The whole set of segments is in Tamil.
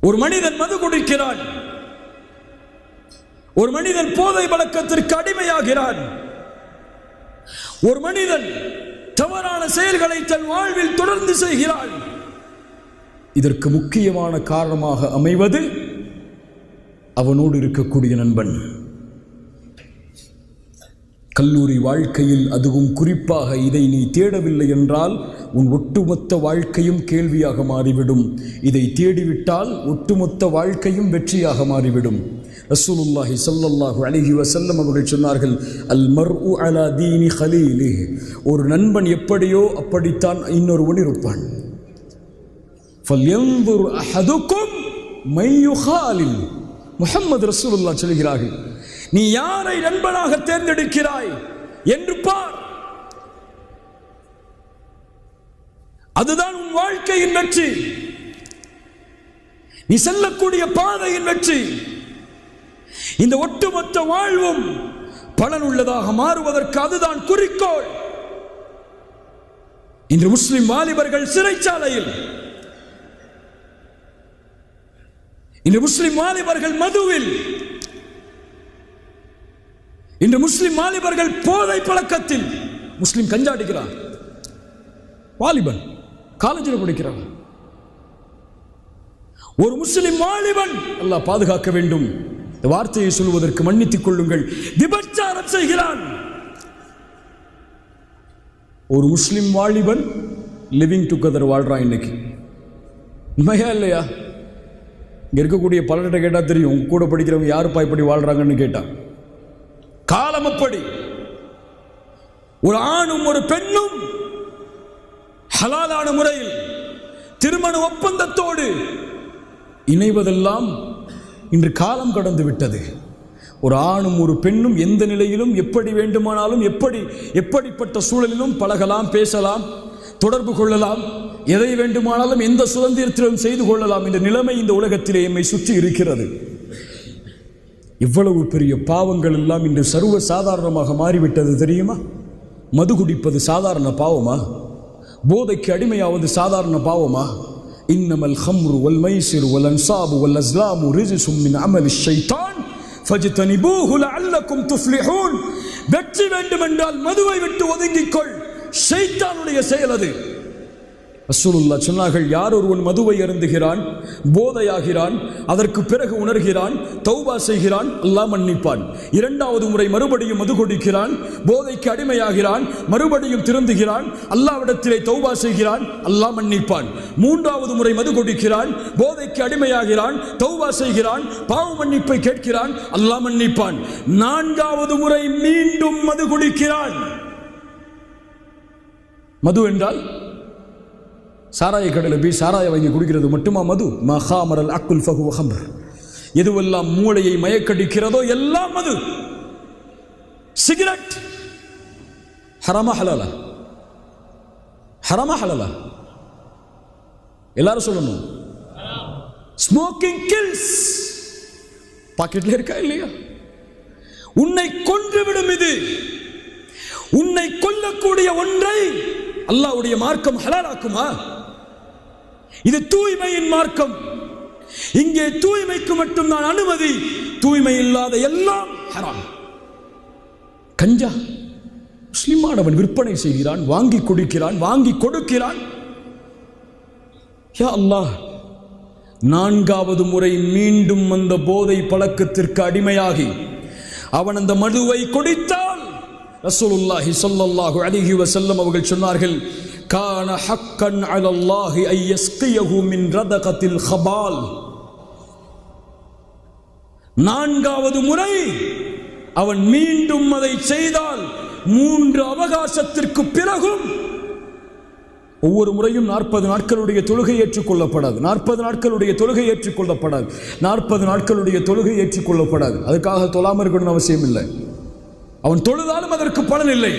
ஒரு மனிதன் மது குடிக்கிறான். ஒரு மனிதன் போதை பழக்கத்திற்கு அடிமையாகிறான். ஒரு மனிதன் தவறான செயல்களை தன் வாழ்வில் தொடர்ந்து செய்கிறான். இதற்கு முக்கியமான காரணமாக அமைவது அவனோடு இருக்கக்கூடிய நண்பன். கல்லூரி வாழ்க்கையில் அதுவும் குறிப்பாக இதை நீ தேடவில்லை என்றால் உன் ஒட்டுமொத்த வாழ்க்கையும் கேள்வியாக மாறிவிடும். இதை தேடிவிட்டால் ஒட்டுமொத்த வாழ்க்கையும் வெற்றியாக மாறிவிடும். ரசூலுல்லாஹி சல்லல்லாஹு அலிஹி வசல்லம் அவர்கள் சொன்னார்கள் அல் மர் உ அலா தீனி ஹலீலி ஒரு நண்பன் எப்படியோ அப்படித்தான் இன்னொருவன் இருப்பான். ஃபல்யம்புர் அஹதுக்கும் மையுஹாலில். முஹம்மது ரசூலுல்லா சொல்கிறார்கள் நீ யாரை நண்பனாக தேர்ந்தெடுக்கிறாய் என்று பார். அதுதான் உன் வாழ்க்கையின் வெற்றி. நீ செல்லக்கூடிய பாதையின் வெற்றி. இந்த ஒட்டுமொத்த வாழ்வும் பலனுள்ளதாக மாறுவதற்கு அதுதான் குறிக்கோள். இன்று முஸ்லிம் வாலிபர்கள் சிறைச்சாலையில் இன்று முஸ்லிம் வாலிபர்கள் மதுவில் இன்று முஸ்லிம் வாலிபர்கள் போதை பழக்கத்தில் முஸ்லிம் கஞ்சாடிக்கிறார். வாலிபன் காலேஜில் படிக்கிறான். ஒரு முஸ்லிம் வாலிபன் அல்லாஹ் பாதுகாக்க வேண்டும். இந்த வார்த்தையை சொல்வதற்கு மன்னித்துக் கொள்ளுங்கள். விபச்சாரம் செய்கிறான். ஒரு முஸ்லிம் வாலிபன் லிவிங் டுகெதர் வாழ்றான் இன்னைக்கு. உண்மையா இல்லையா? இங்க இருக்கக்கூடிய பலர்கிட்ட கேட்டா தெரியும் உங்க கூட படிக்கிறவங்க யாருப்பா இப்படி வாழ்றாங்கன்னு கேட்டான் காலம் அப்படி. ஒரு ஆணும் ஒரு பெண்ணும் ஹலாலான முறையில் திருமண ஒப்பந்தத்தோடு இணைவதெல்லாம் இன்று காலம் கடந்து விட்டது. ஒரு ஆணும் ஒரு பெண்ணும் எந்த நிலையிலும் எப்படி வேண்டுமானாலும் எப்படி எப்படிப்பட்ட சூழலிலும் பழகலாம் பேசலாம் தொடர்பு கொள்ளலாம் எதை வேண்டுமானாலும் எந்த சுதந்திரத்திலும் செய்து கொள்ளலாம் என்ற நிலைமை இந்த உலகத்திலே எம்மை சுற்றி இருக்கிறது. இவ்வளவு பெரிய பாவங்கள் எல்லாம் இன்று சர்வ சாதாரணமாக மாறிவிட்டது தெரியுமா? மது குடிப்பது சாதாரண பாவமா? போதைக்கு அடிமையாவது சாதாரண பாவமா? இன்னமல் ஹம்ரு வல் மைசிரு வல் அன்சாபு வல் அஸ்லாமு ரிஜிசும் மின் அமல் ஷைத்தான் ஃபஜ்தனிபூஹு லஅல்லக்கும் துஃப்லிஹூன். வெற்றி வேண்டுமென்றால் மதுவை விட்டு ஒதுங்கிக்கொள். ஷைத்தானுடைய செயல் அது. ரசூலுல்லா சொன்னார்கள் யார் ஒருவன் மதுவை அருந்துகிறான் போதையாகிறான் அதற்கு பிறகு உணர்கிறான் தௌபா செய்கிறான் அல்லாஹ் மன்னிப்பான். இரண்டாவது முறை மறுபடியும் மது கொடுக்கிறான் போதைக்கு அடிமையாகிறான் மறுபடியும் திருந்துகிறான் அல்லாவிடத்திலே தௌபா செய்கிறான் அல்லாஹ் மன்னிப்பான். மூன்றாவது முறை மது கொடுக்கிறான் போதைக்கு அடிமையாகிறான் தௌபா செய்கிறான் பாவ மன்னிப்பை கேட்கிறான் அல்லாஹ் மன்னிப்பான். நான்காவது முறை மீண்டும் மது குடிக்கிறான். மது என்றால் சாராய கடையில் போய் சாராய வாங்கி குடிக்கிறது மட்டுமா மது? மகாமரல் அக்குல் ஃபகு ஹம்ர் எதுவெல்லாம் மூளையை மயக்கடிக்கிறதோ எல்லாம் மது. சிகரெட். ஹரமா ஹலாலா. ஹரமா ஹலாலா. எல்லாரும் சொல்லணும். ஸ்மோக்கிங் கில்ஸ் பாக்கெட்ல இருக்கா இல்லையா? உன்னை கொன்றுவிடும் இது. உன்னை கொல்லக்கூடிய ஒன்றை அல்லாவுடைய மார்க்கம் ஹலாலாக்குமா? இது தூய்மையின் மார்க்கம். இங்கே தூய்மைக்கு மட்டும் நான் அனுமதி. தூய்மை இல்லாத எல்லாம் ஹராம். கஞ்சா. முஸ்லிமானவன் விற்பனை செய்கிறான் வாங்கி குடிக்கிறான் வாங்கி கொடுக்கிறான். யா அல்லாஹ் நான்காவது முறை மீண்டும் அந்த போதை பழக்கத்திற்கு அடிமையாகி அவன் அந்த மதுவை குடித்தான். ரசூலுல்லாஹி சொல்லல்லாஹு அலிஹி வசல்லம் அவர்கள் சொன்னார்கள் கான ஹக்கன் அலல்லாஹி ஐ மின் ரதகத்தில் ஹபால். நான்காவது முறை அவன் மீண்டும் அதை செய்தால் மூன்று அவகாசத்திற்கு பிறகும் ஒவ்வொரு முறையும் நாற்பது நாட்களுடைய தொழுகை ஏற்றுக்கொள்ளப்படாது. நாற்பது நாட்களுடைய தொழுகை ஏற்றுக்கொள்ளப்படாது. நாற்பது நாட்களுடைய தொழுகை ஏற்றுக்கொள்ளப்படாது. அதுக்காக தொழாம இருக்கணும்னு அவசியம் இல்லை அவன் தொழுதாலும் அதற்கு பலன் இல்லை.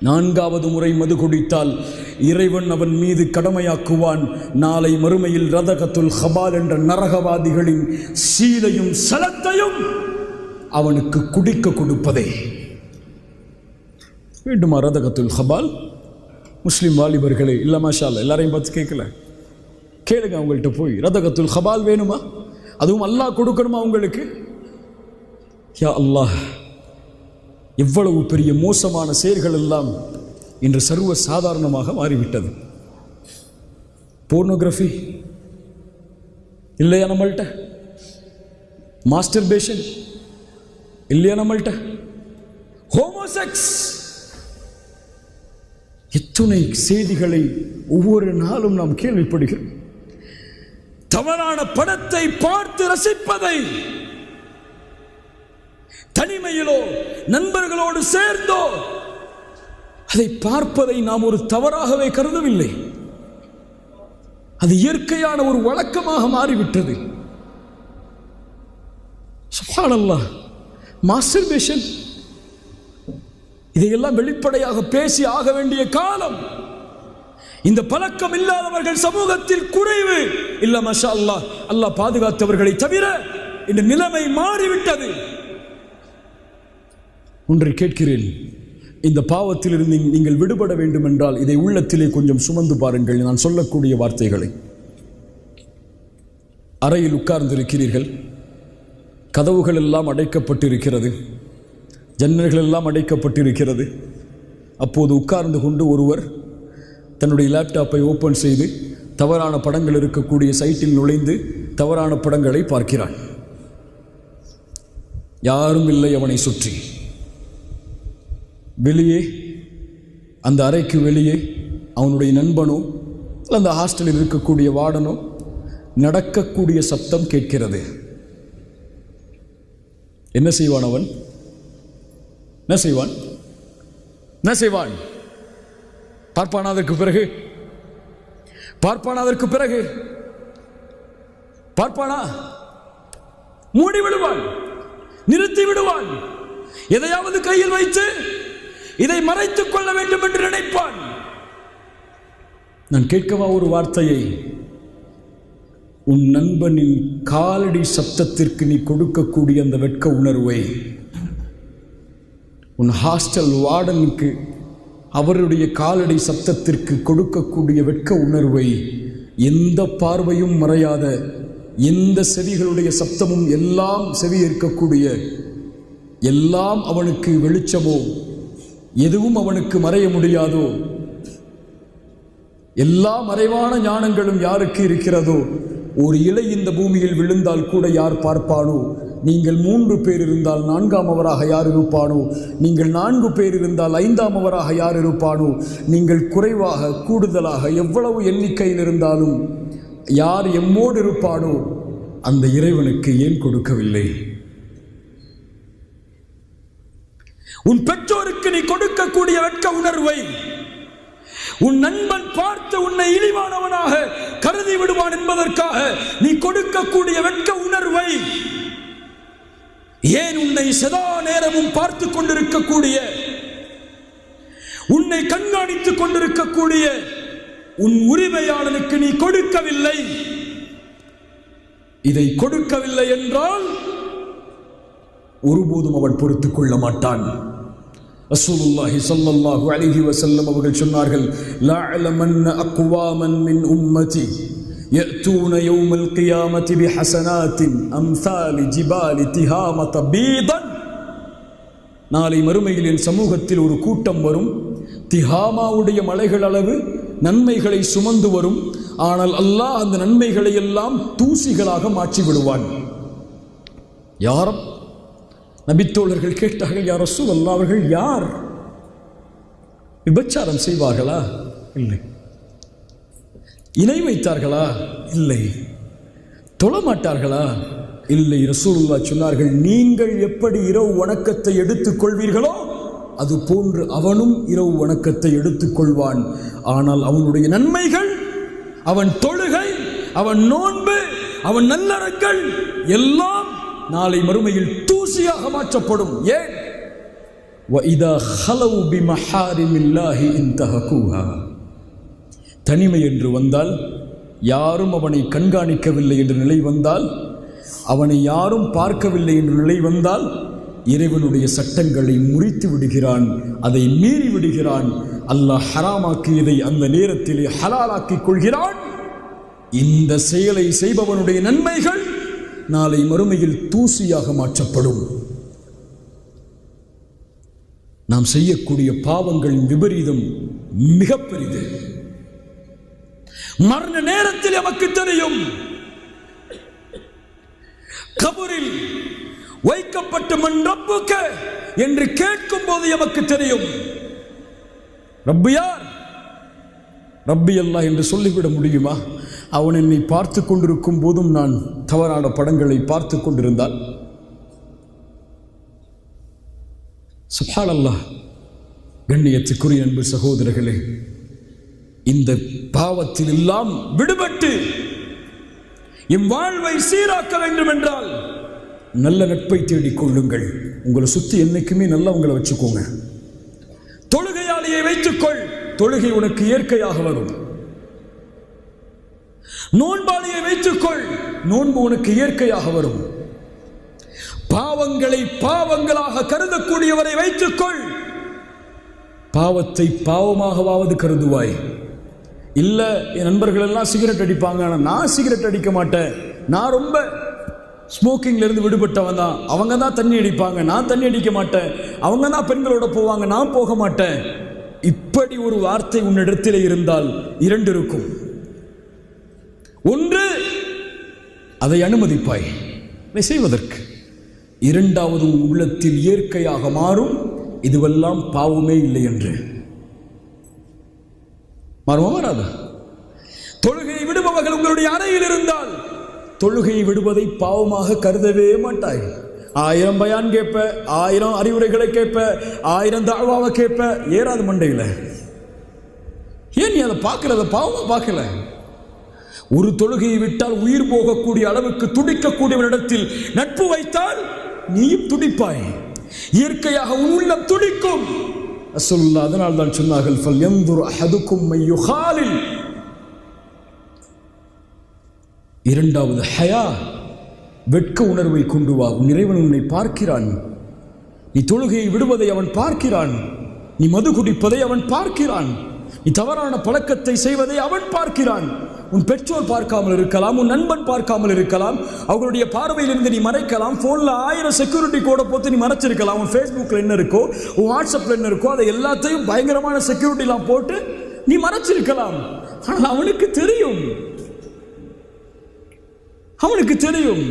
நான்காவது முறை மது குடித்தால் இறைவன் அவன் மீது கடமையாக்குவான். நாளை மறுமையில் ரதகத்துல் ஹபால் என்ற நரகவாதிகளின் சீலையும் சலத்தையும் அவனுக்கு குடிக்க கொடுப்பதே. வேண்டுமா ரதகத்துல் ஹபால்? முஸ்லீம் வாலிபர்களே இல்லை மாஷா எல்லாரையும் பார்த்து கேட்கல கேளுங்க அவங்கள்ட்ட போய் ரதகத்துல் ஹபால் வேணுமா? அதுவும் அல்லாஹ் கொடுக்கணுமா உங்களுக்கு? யா அல்லாஹ் எவ்வளவு பெரிய மோசமான செயல்கள் எல்லாம் இன்று சர்வ சாதாரணமாக மாறிவிட்டது. போர்னோகிராஃபி இல்லையா நம்மள்கிட்ட மாஸ்டர் பேஷன் இல்லையா நம்மள்கிட்ட ஹோமோசெக்ஸ் எத்துணை செய்திகளை ஒவ்வொரு நாளும் நாம் கேள்விப்படுகிறோம். தவறான படத்தை பார்த்து ரசிப்பதை தனிமையிலோ நண்பர்களோடு சேர்ந்தோ அதை பார்ப்பதை நாம் ஒரு தவறாகவே கருதவில்லை. அது இயற்கையான ஒரு வழக்கமாக மாறிவிட்டது. சுபானல்லா மாஸ்டர்பேஷன். இதையெல்லாம் வெளிப்படையாக பேசி ஆக வேண்டிய காலம். இந்த பழக்கம் இல்லாதவர்கள் சமூகத்தில் குறைவு இல்ல மஷா அல்லாஹ். அல்லாஹ் பாதுகாத்தவர்களை தவிர இந்த நிலைமை மாறிவிட்டது. ஒன்றை கேட்கிறேன். இந்த பாவத்திலிருந்து நீங்கள் விடுபட வேண்டும் என்றால் இதை உள்ளத்திலே கொஞ்சம் சுமந்து பாருங்கள். நான் சொல்லக்கூடிய வார்த்தைகளை. அறையில் உட்கார்ந்திருக்கிறீர்கள். கதவுகள் எல்லாம் அடைக்கப்பட்டிருக்கிறது. ஜன்னல்கள் எல்லாம் அடைக்கப்பட்டிருக்கிறது. அப்போது உட்கார்ந்து கொண்டு ஒருவர் தன்னுடைய லேப்டாப்பை ஓப்பன் செய்து தவறான படங்கள் இருக்கக்கூடிய சைட்டில் நுழைந்து தவறான படங்களை பார்க்கிறான். யாரும் இல்லை அவனை சுற்றி. வெளியே அந்த அறைக்கு வெளியே அவனுடைய நண்பனோ அந்த ஹாஸ்டலில் இருக்கக்கூடிய வார்டனோ நடக்கக்கூடிய சப்தம் கேட்கிறது. என்ன செய்வான் அவன்? என்ன செய்வான்? என்ன செய்வான்? பார்ப்பானா அதற்கு பிறகு? பார்ப்பானா அதற்கு பிறகு? பார்ப்பானா? மூடி விடுவான். நிறுத்தி விடுவான். எதையாவது கையில் வைத்து இதை மறைத்துக் கொள்ள வேண்டும் என்று நினைப்பான். நான் கேட்கவா ஒரு வார்த்தையை? உன் நண்பனின் காலடி சப்தத்திற்கு நீ கொடுக்கக்கூடிய அந்த வெட்க உணர்வை உன் ஹாஸ்டல் வார்டனுக்கு அவருடைய காலடி சப்தத்திற்கு கொடுக்கக்கூடிய வெட்க உணர்வை எந்த பார்வையும் மறையாத எந்த செவிகளுடைய சப்தமும் எல்லாம் செவி இருக்கக்கூடிய எல்லாம் அவனுக்கு வெளிச்சமோ எதுவும் அவனுக்கு மறைய முடியாதோ? எல்லா மறைவான ஞானங்களும் யாருக்கு இருக்கிறதோ? ஒரு இலை இந்த பூமியில் விழுந்தால் கூட யார் பார்ப்பானோ? நீங்கள் மூன்று பேர் இருந்தால் நான்காம் அவராக யார் இருப்பானோ? நீங்கள் நான்கு பேர் இருந்தால் ஐந்தாம் அவராக யார் இருப்பானோ? நீங்கள் குறைவாக கூடுதலாக எவ்வளவு எண்ணிக்கையில் இருந்தாலும் யார் எம்மோடு இருப்பானோ? அந்த இறைவனுக்கு ஏன் கொடுக்கவில்லை? உன் பெற்றோருக்கு நீ கொடுக்கக்கூடிய வெட்க உணர்வை உன் நண்பன் பார்த்து உன்னை இழிவானவனாக கருதி விடுவான் என்பதற்காக நீ கொடுக்கக்கூடிய வெட்க உணர்வை ஏன் உன்னை சதா நேரமும் பார்த்து கொண்டிருக்கக்கூடிய உன்னை கண்காணித்துக் கொண்டிருக்கக்கூடிய உன் உரிமையாளனுக்கு நீ கொடுக்கவில்லை. இதை கொடுக்கவில்லை என்றால் ஒருபோதும் அவன் பொறுத்துக் கொள்ள மாட்டான். ரசூலுல்லாஹி ஸல்லல்லாஹு அலைஹி வஸல்லம் அவர்கள் சொன்னார்கள் லஅலமன்ன அக்வாமன் மின் உம்மதி يأتون يوم القيامة بحسنات أمثال جبال تهامة بيضا நாளை மறுமையில் என் சமூகத்தில் ஒரு கூட்டம் வரும் திஹாமாவுடைய மலைகள் அளவு நன்மைகளை சுமந்து வரும் ஆனால் அல்லாஹ் அந்த நன்மைகளை எல்லாம் தூசிகளாக மாற்றி விடுவான் யாரும் நபித்தோழர்கள் கேட்டார்கள் யார் ரசூல் அல்லா அவர்கள் யார்? விபச்சாரம் செய்வார்களா? இல்லை. இணை வைத்தார்களா? இல்லை. தொழமாட்டார்களா இல்லை. ரசூலுல்லா சொன்னார்கள் நீங்கள் எப்படி இரவு வணக்கத்தை எடுத்துக் கொள்வீர்களோ அது போன்று அவனும் இரவு வணக்கத்தை எடுத்துக்கொள்வான் ஆனால் அவனுடைய நன்மைகள் அவன் தொழுகை அவன் நோன்பு அவன் நல்லறங்கள் எல்லாம் நாளை மறுமையில் தூசியாக மாற்றப்படும். ஏன்? தனிமை என்று வந்தால் யாரும் அவனை கண்காணிக்கவில்லை என்ற நிலை வந்தால் அவனை யாரும் பார்க்கவில்லை என்ற நிலை வந்தால் இறைவனுடைய சட்டங்களை முறித்து விடுகிறான் அதை மீறி விடுகிறான். அல்லாஹ் ஹராமாக்கியதை அந்த நேரத்திலே ஹலாலாக்கிக் கொள்கிறான். இந்த செயலை செய்பவனுடைய நன்மைகள் நாளை மறுமையில் தூசியாக மாற்றப்படும். நாம் செய்யக்கூடிய பாவங்களின் விபரீதம் மிக பெரிது. மரண நேரத்தில் நமக்கு தெரியும். கபரில் வைக்கப்பட்ட மண் ரப்புக்க என்று கேட்கும் போது எமக்கு தெரியும். ரப்பு யார்? ரப்பி அல்லா என்று சொல்லிவிட முடியுமா? அவன் என்னை பார்த்து கொண்டிருக்கும் போதும் நான் தவறான படங்களை பார்த்து கொண்டிருந்தால். சுபாலல்லா கண்ணியத்துக்குரிய அன்பு சகோதரர்களே இந்த பாவத்தில் எல்லாம் விடுபட்டு எம் வாழ்வை சீராக்க வேண்டும் என்றால் நல்ல நட்பை தேடிக் கொள்ளுங்கள். உங்களை சுத்தி என்னைக்குமே நல்லா உங்களை வச்சுக்கோங்க. தொழுகையாளியை வைத்துக்கொள் தொழுகை உனக்கு இயற்கையாக வரும். நோன்பாளியை வைத்துக்கொள். நோன்பு உனக்கு இயற்கையாக வரும். பாவங்களை பாவங்களாக கருதக்கூடியவரை வைத்துக்கொள். பாவத்தை பாவமாகவாவது கருதுவாய். இல்ல என் நண்பர்கள் எல்லாம் சிகரெட் அடிப்பாங்க ஆனா நான் சிகரெட் அடிக்க மாட்டேன். நான் ரொம்ப ஸ்மோக்கிங்ல இருந்து விடுபட்டவன் தான். அவங்க தான் தண்ணி அடிப்பாங்க. நான் தண்ணி அடிக்க மாட்டேன். அவங்க தான் பெண்களோட போவாங்க. நான் போக மாட்டேன். இப்படி ஒரு வார்த்தை உன்னிடத்தில் இருந்தால் இரண்டு இருக்கும் ஒன்று அதை அனுமதிப்பாய். அதை செய்வதற்கு. இரண்டாவது உள்ளத்தில் இயற்கையாக மாறும் இதுவெல்லாம் பாவமே இல்லை என்று. மாறுமா மாறாதா? தொழுகையை விடுபவர்கள் உங்களுடைய அறையில் இருந்தால் தொழுகையை விடுவதை பாவமாக கருதவே மாட்டாய். ஆயிரம் பயான் கேட்ப ஆயிரம் அறிவுரைகளை கேட்ப ஆயிரம் தாழ்வாவை கேட்ப ஏறாது மண்டையில். ஏன் நீ அதை பார்க்கல? அதை பாவமாக பார்க்கல? ஒரு தொழுகையை விட்டால் உயிர் போகக்கூடிய அளவுக்கு துடிக்கக்கூடிய இடத்தில் நட்பு வைத்தால் நீயும் துடிப்பாய். இயற்கையாக உன் உள்ளம் துடிக்கும். அசுல்லா அதனால் தான் சொன்னார்கள் ஃபல் யன்துர் அஹதுக்கும் மையுஹாலில் இரண்டாவது ஹயா வெட்க உணர்வை கொண்டு வா. உன் இறைவன் உன்னை பார்க்கிறான். நீ தொழுகையை விடுவதை அவன் பார்க்கிறான். நீ மது குடிப்பதை அவன் பார்க்கிறான். நீ தவறான பழக்கத்தை செய்வதை அவன் பார்க்கிறான். உன் பெற்றோர் பார்க்காமல் இருக்கலாம் உன் நண்பன் பார்க்காமல் இருக்கலாம் அவர்களுடைய பார்வையிலிருந்து நீ மறைக்கலாம் ஃபோனில் ஆயிரம் செக்யூரிட்டி கோடை போட்டு நீ மறைச்சிருக்கலாம் உன் ஃபேஸ்புக்கில் என்ன இருக்கோ உன் வாட்ஸ்அப்பில் என்ன இருக்கோ அதை எல்லாத்தையும் பயங்கரமான செக்யூரிட்டிலாம் போட்டு நீ மறைச்சிருக்கலாம். ஆனால் அவனுக்கு தெரியும். அவனுக்கு தெரியும்.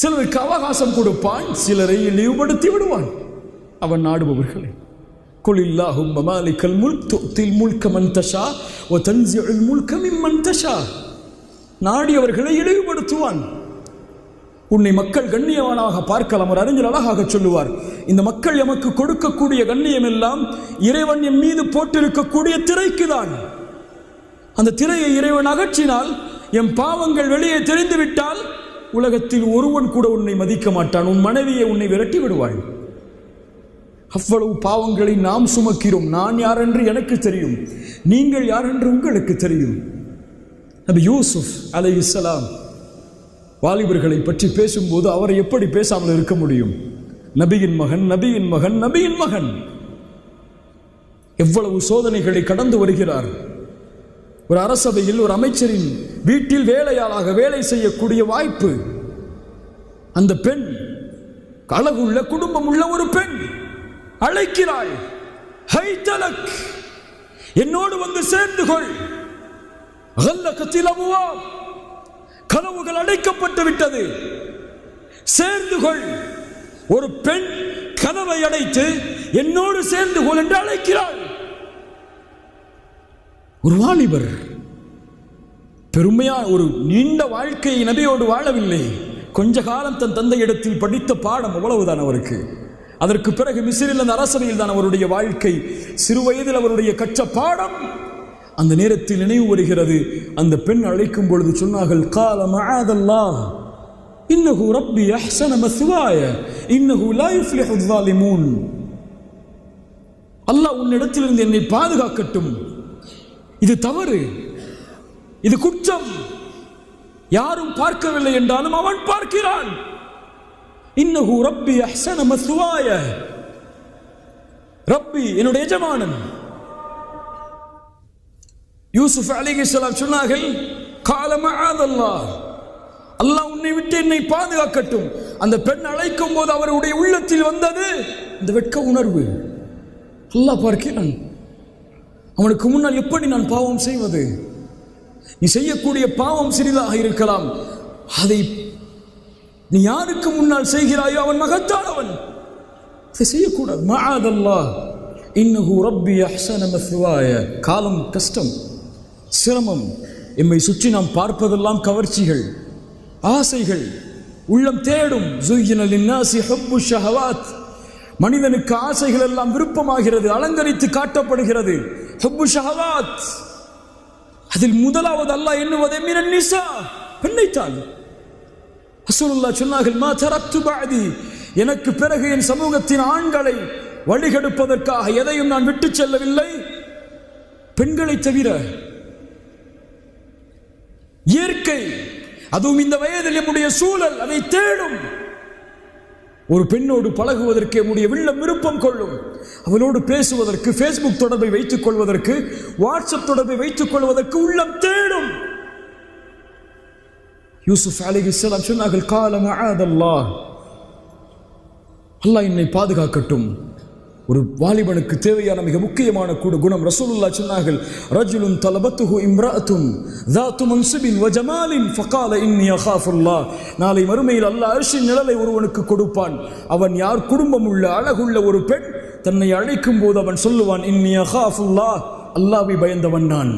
சிலருக்கு அவகாசம் கொடுப்பான் சிலரை இழிவுபடுத்தி விடுவான். அவன் நாடுபவர்களை. قل اللهم مالك الملك تؤتي الملك من تشاء وتنزع الملك ممن تشاء நாடியவர்களை இழிவுபடுத்துவான் உன்னை மக்கள் கண்ணியவானாக பார்க்கலாம் ஒரு அறிஞர் அழகாக சொல்லுவார் இந்த மக்கள் எமக்கு கொடுக்கக்கூடிய கண்ணியம் எல்லாம் இறைவன் என் மீது போட்டிருக்கக்கூடிய திரைக்குதான் அந்த திரையை இறைவன் அகற்றினால் என் பாவங்கள் வெளியே தெரிந்துவிட்டால் உலகத்தில் ஒருவன் கூட உன்னை மதிக்க மாட்டான் உன் மனைவியை உன்னை விரட்டி விடுவாள் அவ்வளவு பாவங்களை நாம் சுமக்கிறோம். நான் யார் என்று எனக்கு தெரியும். நீங்கள் யார் என்று உங்களுக்கு தெரியும். நபி யூசுப் அலை இஸ்லாம் வாலிபர்களை பற்றி பேசும்போது அவரை எப்படி பேசாமல் இருக்க முடியும்? நபியின் மகன் நபியின் மகன் நபியின் மகன். எவ்வளவு சோதனைகளை கடந்து வருகிறார். ஒரு அரசபையில் ஒரு அமைச்சரின் வீட்டில் வேலையாளாக வேலை செய்யக்கூடிய வாய்ப்பு. அந்த பெண் அழகுள்ள குடும்பம் உள்ள ஒரு பெண். அழைக்கிறாள் ஹை தலக் என்னோடு வந்து சேர்ந்து கொள் கனவுகள் அடைக்கப்பட்டு விட்டது. சேர்ந்து கொள் ஒரு பெண் கனவை அடைத்து என்னோடு சேர்ந்து கொள் என்று அழைக்கிறாள். ஒரு வாலிபர் பெருமையா ஒரு நீண்ட வாழ்க்கையை நபியோடு வாழவில்லை. கொஞ்ச காலம் தன் தந்தை இடத்தில் படித்த பாடம் அவ்வளவுதான் அவருக்கு. அதற்கு பிறகு மிசிரில் அந்த அரசனையில் தான் அவருடைய வாழ்க்கை. சிறு வயதில் அவருடைய கற்ற பாடம் அந்த நேரத்தில் நினைவு வருகிறது. அந்த பெண் அழைக்கும் பொழுது சொன்னார்கள் கால மகாதல்லா இன்னகு ரப்பி அஹ்சன மசுவாய இன்னகு லைஃப் லிஹுதாலிமூன் அல்லாஹ் உன்னிடத்திலிருந்து என்னை பாதுகாக்கட்டும். இது தவறு. இது குற்றம். யாரும் பார்க்கவில்லை என்றாலும் அவன் பார்க்கிறான். இன்னஹு ரப்பி அஹ்சன மஸ்வாய. ரப்பி என்னுடைய எஜமானன். யூசுப் அலிகலாம் சொன்னார்கள் காலமாதல்லாஹ் அல்லாஹ் உன்னை விட்டு என்னை பாதுகாக்கட்டும். அந்த பெண் அழைக்கும் போது அவருடைய உள்ளத்தில் வந்தது இந்த வெட்க உணர்வு. அல்லாஹ் பார்க்கிறான் அவனுக்கு முன்னால் எப்படி நான் பாவம் செய்வது? நீ செய்யக்கூடிய பாவம் சிறிதாக இருக்கலாம். அதை நீ யாருக்கு முன்னால் செய்கிறாயோ அவன் மகத்தானவன். இதை செய்யக்கூடாது. மகாதல்லா இன்னகு ரப்பி அஹ்சன மத்வாய காலம் கஷ்டம் சிரமம். எம்மை சுற்றி நாம் பார்ப்பதெல்லாம் கவர்ச்சிகள் ஆசைகள். உள்ளம் தேடும். ஜுய்யின லின்னாசி ஹுப்பு ஷஹவாத். மனிதனுக்கு ஆசைகள் எல்லாம் விருப்பமாகிறது அலங்கரித்து காட்டப்படுகிறது. ஹப்பு ஷஹவாத். அதில் முதலாவது அல்லாஹ் எண்ணுவதே மீன நிசா. பெண்ணைத்தான் ரசூலுல்லாஹ் சொன்னார்கள் மா தரத்து பாதி எனக்கு பிறகு என் சமூகத்தின் ஆண்களை வழிகெடுப்பதற்காக எதையும் நான் விட்டுச் செல்லவில்லை. பெண்களை தவிர இயற்கை அதுவும் இந்த வயதில் நம்முடைய சூழல் அதை தேடும். ஒரு பெண்ணோடு பழகுவதற்கு என்னுடைய வில்லம் விருப்பம் கொள்ளும். அவளோடு பேசுவதற்கு ஃபேஸ்புக் தொடர்பை வைத்துக் கொள்வதற்கு வாட்ஸ்அப் தொடர்பை வைத்துக் கொள்வதற்கு உள்ளம் தேடும். யூசுஃப் அலிஹிஸ்லாம் சொன்னார்கள் காலம் ஆதல்லா அல்லாஹ் என்னை பாதுகாக்கட்டும். ஒரு வாலிபனுக்கு தேவையான மிக முக்கியமான கூட குணம் ரசூலுல்லா சொன்னார்கள் ரஜுலுன் தலபத்துஹு இம்ராத்தும் தாத்து மன்சுபின் வஜமாலின் ஃபகால இன்னி அஹாஃபுல்லா நாளை மறுமையில் அல்லாஹ் அரிசின் நிழலை ஒருவனுக்கு கொடுப்பான். அவன் யார் குடும்பம் உள்ள அழகுள்ள ஒரு பெண் தன்னை அழைக்கும் போது அவன் சொல்லுவான் இன்னி அஹாஃபுல்லா அல்லாவை பயந்தவன் நான்.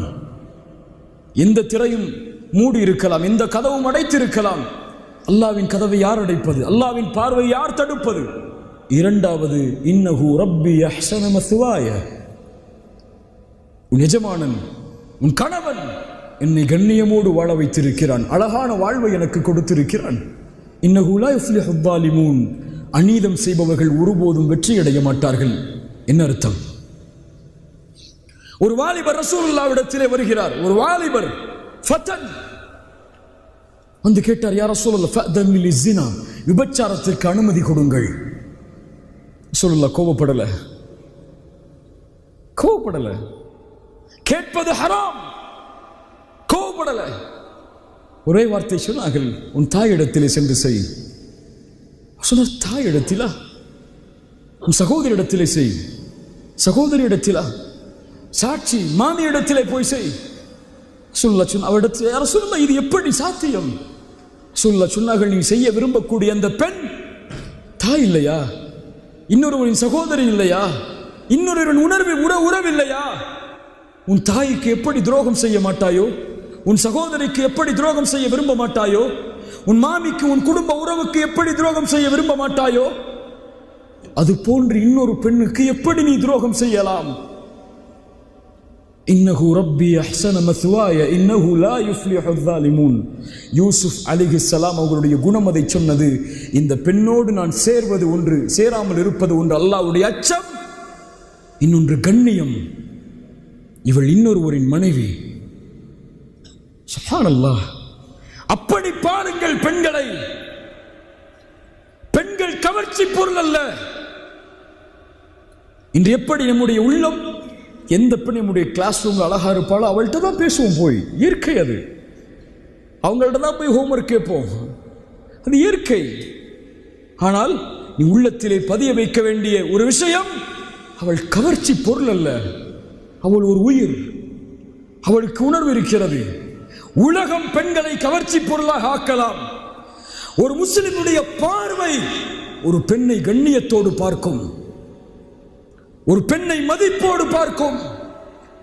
எந்த திரையும் மூடி இருக்கலாம் இந்த கதவும் அடைத்திருக்கலாம். அல்லாவின் கதவை யார் அடைப்பது? அல்லாவின் பார்வை யார் தடுப்பது? இரண்டாவது இன்னஹு ரப்பி அஹ்சனம சிவாய உன் எஜமானன் உன் கணவன் என்னை கண்ணியமோடு வாழ வைத்திருக்கிறான். அழகான வாழ்வை எனக்கு கொடுத்திருக்கிறான். இன்னஹு அநீதம் செய்பவர்கள் ஒருபோதும் வெற்றியடைய மாட்டார்கள். என்ன அர்த்தம்? ஒரு வாலிபர் ரசூல்லாவிடத்திலே வருகிறார். ஒரு வாலிபர் ஃபத்தன் வந்து கேட்டார் யார் சொல்லல ஃபஅதன் லிஸ்ஸினா விபச்சாரத்திற்கு அனுமதி கொடுங்கள். சொல்லல கோபப்படல கோபப்படல கேட்பது ஹராம். கோபப்படல ஒரே வார்த்தை சொன்னார்கள் உன் தாயிடத்திலே சென்று செய். சொன்னார் தாயிடத்திலா? உன் சகோதரிடத்திலே செய். சகோதரியிடத்திலா? சாட்சி மாமியிடத்திலே போய் செய். சொல்ல சொன்ன அவரிடத்தில் யாரும் சொல்ல இது எப்படி சாத்தியம்? சொல்ல சொன்னார்கள் நீ செய்ய விரும்பக்கூடிய அந்த பெண் தாய் இல்லையா? இன்னொருவரின் சகோதரி இல்லையா? இன்னொருவரின் உணர்வு உற உறவில்லையா? உன் தாய்க்கு எப்படி துரோகம் செய்ய மாட்டாயோ? உன் சகோதரிக்கு எப்படி துரோகம் செய்ய விரும்ப மாட்டாயோ? உன் மாமிக்கு உன் குடும்ப உறவுக்கு எப்படி துரோகம் செய்ய விரும்ப மாட்டாயோ? அது போன்று இன்னொரு பெண்ணுக்கு எப்படி நீ துரோகம் செய்யலாம்? இன்னஹு ரப்பி அஹ்சன மத்வாய இன்னஹு லா யுஃப்லிஹு ஸாலிமூன் யூசுஃப் அலிஹிஸ்ஸலாம் அவர்களுடைய குணம் அதை சொன்னது. இந்த பெண்ணோடு நான் சேர்வது ஒன்று சேராமல் இருப்பது ஒன்று அல்லாஹ்வுடைய அச்சம். இன்னொன்று கண்ணியம். இவள் இன்னொருவரின் மனைவி. சுப்ஹானல்லாஹ் அப்படி பாருங்கள் பெண்களை. பெண்கள் கவர்ச்சி பொருள் அல்ல. இன்று எப்படி நம்முடைய உள்ளம் எந்த பெண் நம்முடைய கிளாஸ் ரூமில் அழகா இருப்பாளோ அவள்கிட்ட தான் பேசுவோம் போய். இயற்கை அது. அவங்கள்ட்ட தான் போய் ஹோம்ஒர்க் கேட்போம். அது இயற்கை. ஆனால் நீ உள்ளத்திலே பதிய வைக்க வேண்டிய ஒரு விஷயம் அவள் கவர்ச்சி பொருள் அல்ல. அவள் ஒரு உயிர். அவளுக்கு உணர்வு இருக்கிறது. உலகம் பெண்களை கவர்ச்சி பொருளாக ஆக்கலாம். ஒரு முஸ்லிமுடைய பார்வை ஒரு பெண்ணை கண்ணியத்தோடு பார்க்கும். ஒரு பெண்ணை மதிப்போடு பார்க்கும்.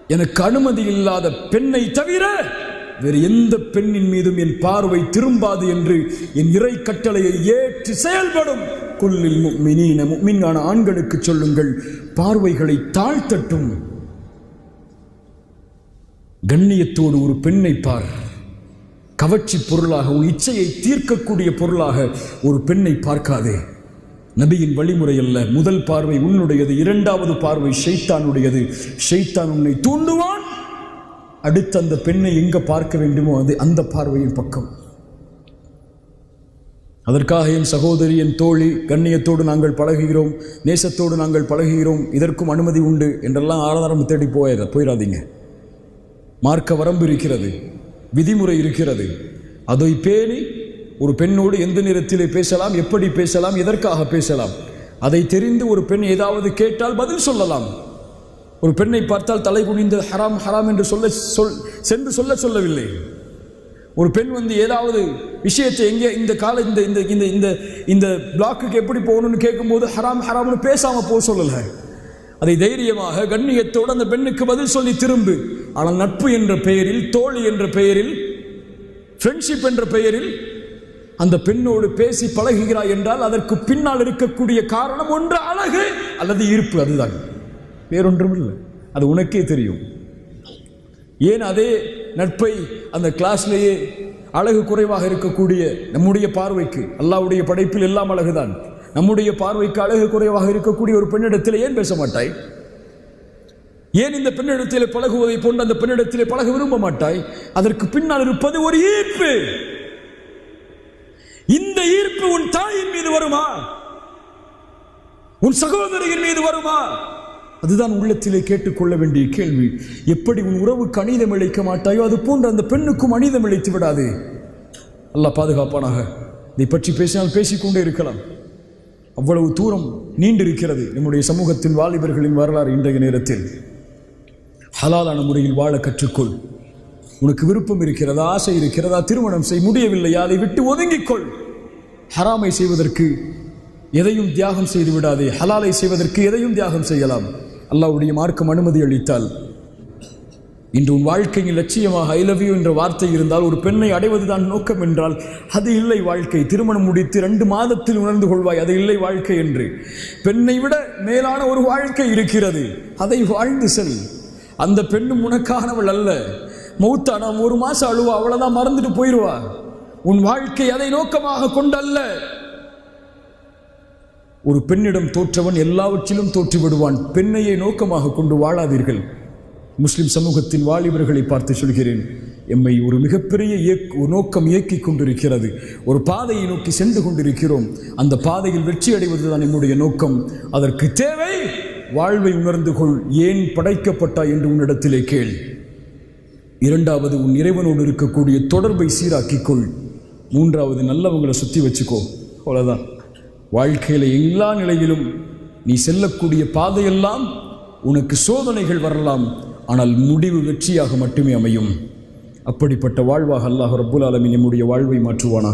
எனக்கு அனுமதி இல்லாத பெண்ணை தவிர வேறு எந்த பெண்ணின் மீதும் என் பார்வை திரும்பாது என்று என் இறை கட்டளையை ஏற்று செயல்படும். கொல்லில் முக்மினீன முக்மின்கான ஆண்களுக்கு சொல்லுங்கள் பார்வைகளை தாழ்த்தட்டும். கண்ணியத்தோடு ஒரு பெண்ணை பார். கவர்ச்சி பொருளாக உன் இச்சையை தீர்க்கக்கூடிய பொருளாக ஒரு பெண்ணை பார்க்காதே. நபியின் வழிமுறை அல்ல. முதல் பார்வை உன்னுடையது இரண்டாவது பார்வை ஷைத்தானுடையது. ஷைத்தான் உன்னை தூண்டுவான். அடுத்து அந்த பெண்ணை எங்க பார்க்க வேண்டுமோ அது அந்த பார்வையின் பக்கம். அதற்காக என் சகோதரி என் தோழி கண்ணியத்தோடு நாங்கள் பழகுகிறோம் நேசத்தோடு நாங்கள் பழகுகிறோம் இதற்கும் அனுமதி உண்டு என்றெல்லாம் ஆதாரம் தேடி போயிட போயிடாதீங்க மார்க்க வரம்பு இருக்கிறது விதிமுறை இருக்கிறது. அதை பேணி ஒரு பெண்ணோடு எந்த நேரத்திலே பேசலாம் எப்படி பேசலாம் எதற்காக பேசலாம்? அதை தெரிந்து ஒரு பெண் ஏதாவது கேட்டால் பதில் சொல்லலாம். ஒரு பெண்ணை பார்த்தால் தலை குனிந்து ஹராம் ஹராம் என்று சொல்ல சொல் சென்று சொல்ல சொல்லவில்லை. ஒரு பெண் வந்து ஏதாவது விஷயத்தை எங்கே இந்த கால இந்த இந்த இந்த இந்த இந்த பிளாக்குக்கு எப்படி போகணும்னு கேட்கும்போது ஹராம் ஹராம்னு பேசாமல் போக சொல்லலை. அதை தைரியமாக கண்ணியத்தோடு அந்த பெண்ணுக்கு பதில் சொல்லி திரும்பு. ஆனால் நட்பு என்ற பெயரில் தோழி என்ற பெயரில் ஃப்ரெண்ட்ஷிப் என்ற பெயரில் அந்த பெண்ணோடு பேசி பழகுகிறாய் என்றால் அதற்கு பின்னால் இருக்கக்கூடிய காரணம் ஒன்று அழகு அல்லது ஈர்ப்பு அதுதான். வேறொன்றும் இல்லை. அது உனக்கே தெரியும். ஏன் அதே நட்பை அந்த கிளாஸ்லேயே அழகு குறைவாக இருக்கக்கூடிய நம்முடைய பார்வைக்கு அல்லாவுடைய படைப்பில் எல்லாம் அழகுதான். நம்முடைய பார்வைக்கு அழகு குறைவாக இருக்கக்கூடிய ஒரு பெண்ணிடத்தில் ஏன் பேச மாட்டாய்? ஏன் இந்த பெண்ணிடத்திலே பழகுவதை போன்று அந்த பெண்ணிடத்தில் பழக விரும்ப மாட்டாய்? அதற்கு பின்னால் இருப்பது ஒரு ஈர்ப்பு. இந்த ஈர்ப்பு உன் தாயின் மீது வருமா? உன் சகோதரியின் மீது வருமா? அதுதான் உள்ளத்திலே கேட்டுக்கொள்ள வேண்டிய கேள்வி. எப்படி உன் உறவுக்கு அநீதம் இழைக்க மாட்டாயோ? அது போன்ற அந்த பெண்ணுக்கும் அநீதம் இழைத்து விடாது. அல்லாஹ் பாதுகாப்பானாக. இதை பற்றி பேசினால் பேசிக்கொண்டே இருக்கலாம். அவ்வளவு தூரம் நீண்டிருக்கிறது நம்முடைய சமூகத்தின் வாலிபர்களின் வரலாறு இன்றைய நேரத்தில். ஹலாலான முறையில் வாழ கற்றுக்கொள். உனக்கு விருப்பம் இருக்கிறதா ஆசை இருக்கிறதா திருமணம் செய் முடியவில்லையா அதை விட்டு ஒதுங்கிக்கொள். ஹராமை செய்வதற்கு எதையும் தியாகம் செய்து விடாதே. ஹலாலை செய்வதற்கு எதையும் தியாகம் செய்யலாம். அல்லாவுடைய மார்க்கம் அனுமதி அளித்தால். இன்று உன் வாழ்க்கையின் லட்சியமாக ஐ லவ் யூ என்ற வார்த்தை இருந்தால் ஒரு பெண்ணை அடைவதுதான் நோக்கம் என்றால் அது இல்லை வாழ்க்கை. திருமணம் முடித்து ரெண்டு மாதத்தில் உணர்ந்து கொள்வாய் அது இல்லை வாழ்க்கை என்று. பெண்ணை விட மேலான ஒரு வாழ்க்கை இருக்கிறது. அதை வாழ்ந்து செல். அந்த பெண்ணும் உனக்கானவள் அல்ல. மௌத்தா நான் ஒரு மாதம் அழுவா அவ்வளோதான் மறந்துட்டு போயிடுவா உன் வாழ்க்கை அதை நோக்கமாக கொண்டல்ல. ஒரு பெண்ணிடம் தோற்றவன் எல்லாவற்றிலும் தோற்று விடுவான். பெண்ணையை நோக்கமாக கொண்டு வாழாதீர்கள். முஸ்லிம் சமூகத்தின் வாலிபர்களை பார்த்து சொல்கிறேன் எம்மை ஒரு மிகப்பெரிய இயக் ஒரு நோக்கம் இயக்கிக் கொண்டிருக்கிறது. ஒரு பாதையை நோக்கி சென்று கொண்டிருக்கிறோம். அந்த பாதையில் வெற்றி அடைவதுதான் என்னுடைய நோக்கம். அதற்கு தேவை வாழ்வை உணர்ந்து கொள். ஏன் படைக்கப்பட்டாய் என்று உன்னிடத்திலே கேள். இரண்டாவது உன் இறைவனோடு இருக்கக்கூடிய தொடர்பை சீராக்கிக்கொள். மூன்றாவது நல்லவங்களை சுற்றி வச்சுக்கோ. அவ்வளோதான் வாழ்க்கையில் எல்லா நிலையிலும் நீ செல்லக்கூடிய பாதையெல்லாம் உனக்கு சோதனைகள் வரலாம். ஆனால் முடிவு வெற்றியாக மட்டுமே அமையும். அப்படிப்பட்ட வாழ்வாக அல்லாஹ் ரப்புல் ஆலமீன் நம்முடைய வாழ்வை மாற்றுவானாக.